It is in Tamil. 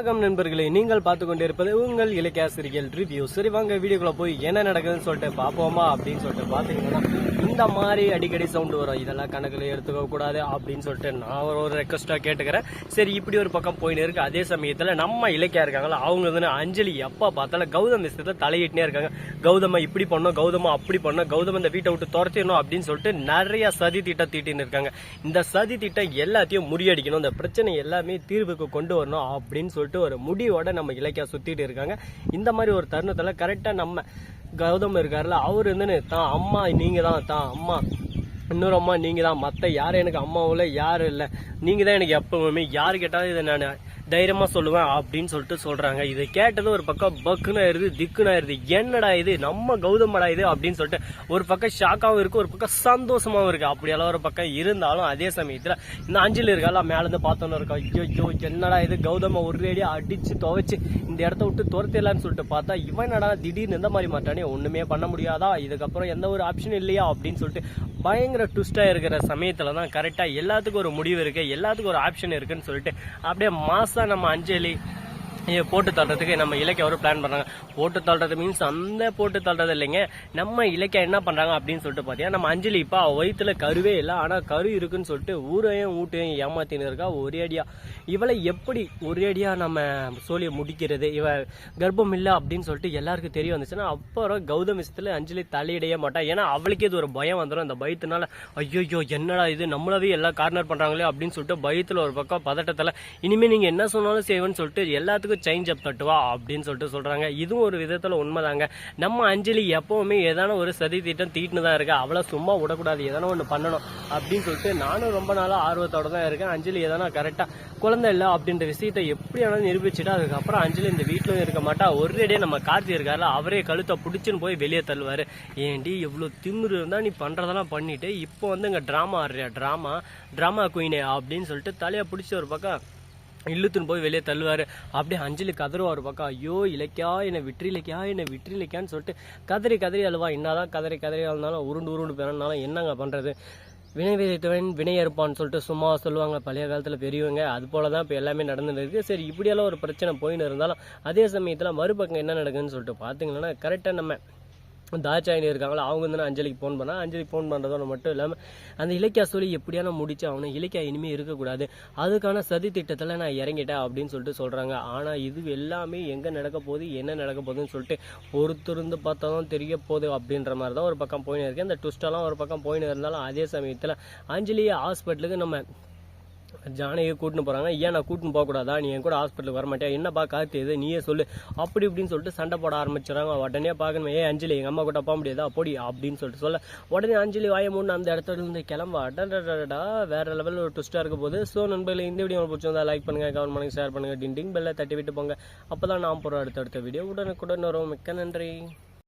வணக்கம் நண்பர்களே நீங்கள் பார்த்து கொண்டிருப்பது உங்கள் இலக்கியாசிரியல் ரிவ்யூ. சரி வாங்க வீடியோக்குள்ள போய் என்ன நடக்குதுன்னு சொல்லிட்டு பார்ப்போமா அப்படின்னு சொல்லிட்டு பார்த்தீங்கன்னா இந்த மாதிரி அடிக்கடி சவுண்டு வரும். இதெல்லாம் கணக்கில் எடுத்துக்க கூடாது அப்படின்னு சொல்லிட்டு நான் ஒரு ஒரு ரெக்வஸ்ட்டாக கேட்டுக்கிறேன். சரி இப்படி ஒரு பக்கம் போயின்னு இருக்கு. அதே சமயத்தில் நம்ம இலக்கியா இருக்காங்களா அவங்க வந்து அஞ்சலி எப்போ பார்த்தாலும் கௌதம் விஷயத்தில் தலையிட்டே இருக்காங்க. கௌதம இப்படி பண்ணோம் கௌதம அப்படி பண்ணோம் கௌதம் இந்த வீட்டை விட்டு துரத்திடணும் அப்படின்னு சொல்லிட்டு நிறைய சதி திட்டம் தீட்டின்னு இருக்காங்க. இந்த சதி திட்டம் எல்லாத்தையும் முறியடிக்கணும் இந்த பிரச்சனை எல்லாமே தீர்வுக்கு கொண்டு வரணும் அப்படின்னு சொல்லிட்டு ஒரு முடிவோட நம்ம இலக்கியா சுத்திட்டு இருக்காங்க. இந்த மாதிரி ஒரு தருணத்துல கரெக்டா நம்ம கௌதம் இருக்காருல்ல அவர் இருந்துன்னு தான் அம்மா நீங்க தான் தான் அம்மா. இன்னொரு அம்மா நீங்க தான். மற்ற யாரும் எனக்கு அம்மாவில் யாரும் இல்லை. நீங்க தான் எனக்கு எப்பவுமே. யார் கேட்டாலும் இதை நான் தைரியமா சொல்லுவேன் அப்படின்னு சொல்லிட்டு சொல்றாங்க. இதை கேட்டது ஒரு பக்கம் பக்குன்னு ஆயிருது திக்குன்னு ஆயிருது. என்னடா இது? நம்ம கௌதமடா இது? அப்படின்னு சொல்லிட்டு ஒரு பக்கம் ஷாக்காவும் இருக்கு ஒரு பக்கம் சந்தோஷமாவும் இருக்கு. அப்படியெல்லாம் ஒரு பக்கம் இருந்தாலும் அதே சமயத்துல இந்த அஞ்சலி இருக்கா? மேலேருந்து பார்த்தோன்னு இருக்கோம் ஐயோ ஐயோ என்னடா இது? கௌதம ஒரேடியா அடிச்சு துவைச்சு இந்த இடத்த விட்டு துரத்திடலான்னு சொல்லிட்டு பார்த்தா இவனடா திடீர்னு இந்த மாதிரி மாட்டானே? ஒண்ணுமே பண்ண முடியாதா? இதுக்கப்புறம் எந்த ஒரு ஆப்ஷன் இல்லையா? அப்படின்னு சொல்லிட்டு பயங்கர ட்விஸ்டா இருக்கிற சமயத்துல தான் கரெக்டா எல்லாத்துக்கும் ஒரு முடிவு இருக்கு எல்லாத்துக்கும் ஒரு ஆப்ஷன் இருக்குன்னு சொல்லிட்டு அப்படியே மாசா நம்ம அஞ்சலி இதை போட்டு தள்ளுறதுக்கு நம்ம இலக்கிய ஒரு பிளான் பண்ணுறாங்க போட்டு தள்ளுறது மீன்ஸ் அந்த போட்டு தள்ளுறது இல்லைங்க. நம்ம இலக்கியம் என்ன பண்ணுறாங்க அப்படின்னு சொல்லிட்டு பார்த்தீங்கன்னா நம்ம அஞ்சலி இப்போ வயிற்றுல கருவே இல்லை ஆனால் கரு இருக்குன்னு சொல்லிட்டு ஊரையும் ஊட்டையும் ஏமாத்தின்னு இருக்கா ஒரே அடியாக இவளை எப்படி ஒரே அடியாக நம்ம சோழியை முடிக்கிறது? இவ கர்ப்பம் இல்லை அப்படின்னு சொல்லிட்டு எல்லாருக்கும் தெரிய வந்துச்சுன்னா அப்புறம் கௌதம் விஷயத்தில் அஞ்சலி தலையிடையே மாட்டா. ஏன்னா அவளுக்கே இது ஒரு பயம் வந்துடும் அந்த பயத்தினால ஐயோ என்னடா இது? நம்மளவே எல்லாம் கார்னர் பண்ணுறாங்களே அப்படின்னு சொல்லிட்டு பயத்தில் ஒரு பக்கம் பதட்டத்தில் இனிமேல் நீங்கள் என்ன சொன்னாலும் செய்வேன்னு சொல்லிட்டு எல்லாத்துக்கும் சேஞ்ச் அப் தட்டுவா அப்படின்னு சொல்லிட்டு சொல்கிறாங்க இதுவும் ஒரு விதத்தில் உண்மைதாங்க. நம்ம அஞ்சலி எப்போவுமே ஏதான ஒரு சதி திட்டம் தீட்டுன்னு தான் இருக்கா. அவளை சும்மா விடக்கூடாது. எதனா ஒன்று பண்ணணும் அப்படின்னு சொல்லிட்டு நானும் ரொம்ப நாளாக ஆர்வத்தோட தான் இருக்கேன். அஞ்சலி எதனா கரெக்டாக குழந்தை இல்லை அப்படின்ற விஷயத்தை எப்படி ஆனாலும் நிரூபிச்சுட்டு அதுக்கப்புறம் அஞ்சலி இந்த வீட்டிலும் இருக்க மாட்டா. ஒரேடியே நம்ம கார்த்தி இருக்காருல அவரே கழுத்தை பிடிச்சின்னு போய் வெளியே தள்ளுவார். ஏண்டி இவ்வளோ திமிரு இருந்தால் நீ பண்ணுறதெல்லாம் பண்ணிட்டு இப்போ வந்து இங்கே ட்ராமா ஆடுறியா? ட்ராமா ட்ராமா குயினே அப்படின்னு சொல்லிட்டு தலையை பிடிச்சி ஒரு பக்கம் இழுத்துன்னு போய் வெளியே தள்ளுவார். அப்படியே அஞ்சலி கதறுவார் பக்கம். ஐயோ இலக்கியா என்னை விட்டு இலக்கியா என்னை விட்டு இலக்கியான்னு சொல்லிட்டு கதறி கதறி அழுவா. என்னதான் கதறி கதறி அழுந்தாலும் உருண்டு உருண்டு போனாலும் என்னங்க பண்ணுறது வினை விதைத்தவன் வினை அறுப்பான்னு சொல்லிட்டு சும்மா சொல்லுவாங்க. பழைய காலத்தில் பெரியவங்க அது போல தான் இப்போ எல்லாமே நடந்துட்டு இருக்குது சரி இப்படியெல்லாம் ஒரு பிரச்சனை போயின்னு இருந்தாலும் அதே சமயத்தில் மறுபக்கம் என்ன நடக்குதுன்னு சொல்லிட்டு பார்த்தீங்கன்னா கரெக்டாக நம்ம தாச்சாயினி இருக்காங்களா அவங்க வந்து அஞ்சலிக்கு ஃபோன் பண்ணா அஞ்சலிக்கு ஃபோன் பண்ணுறதோட மட்டும் இல்லாமல் அந்த இலக்கியா சொல்லி எப்படியான முடிச்சு அவனை இலக்கியா இனிமேல் இருக்கக்கூடாது. அதுக்கான சதி திட்டத்தில் நான் இறங்கிட்டேன் அப்படின்னு சொல்லிட்டு சொல்கிறாங்க ஆனால் இது எல்லாமே எங்கே நடக்க போகுது என்ன நடக்க போகுதுன்னு சொல்லிட்டு பொறுத்திருந்து பார்த்தா தான் தெரிய போகுது அப்படின்ற மாதிரி தான் ஒரு பக்கம் போயின்னு இருக்கேன் அந்த ட்விஸ்டெல்லாம் ஒரு பக்கம் போயின்னு இருந்தாலும் அதே சமயத்தில் அஞ்சலியை ஹாஸ்பிட்டலுக்கு நம்ம ஜானகியை கூட்டின்னு போகிறாங்க ஏன் நான் கூட்டின்னு போக கூடாதா நீ என் கூட ஹாஸ்பிட்டலுக்கு வர மாட்டியா என்னப்பா காத்து இது? நீயே சொல்லு. அப்படி இப்படின்னு சொல்லிட்டு சண்டை போட ஆரம்பிச்சிடறாங்க. உடனே பார்க்கணும் ஏ அஞ்சலி எங்கள் அம்மா கூட போக முடியாதா? அப்படி அப்படின்னு சொல்லிட்டு சொல்ல. உடனே அஞ்சலி வாய மூணு அந்த இடத்துல இருந்து கிளம்ப அடடா வேற லெவலில் ஒரு ட்விஸ்ட்டாக இருக்க போது ஸோ நண்பர்களை இந்த வீடியோ உங்களுக்கு பிடிச்சிருந்தா லைக் பண்ணுங்க கமெண்ட் பண்ணுங்கள் ஷேர் பண்ணுங்கள் டிண்டிங் பெல்லை தட்டி விட்டு போங்க. அப்போ தான் நான் போகிற அடுத்தடுத்த வீடியோ உடனுக்குடன் வரும். மிக்க நன்றி.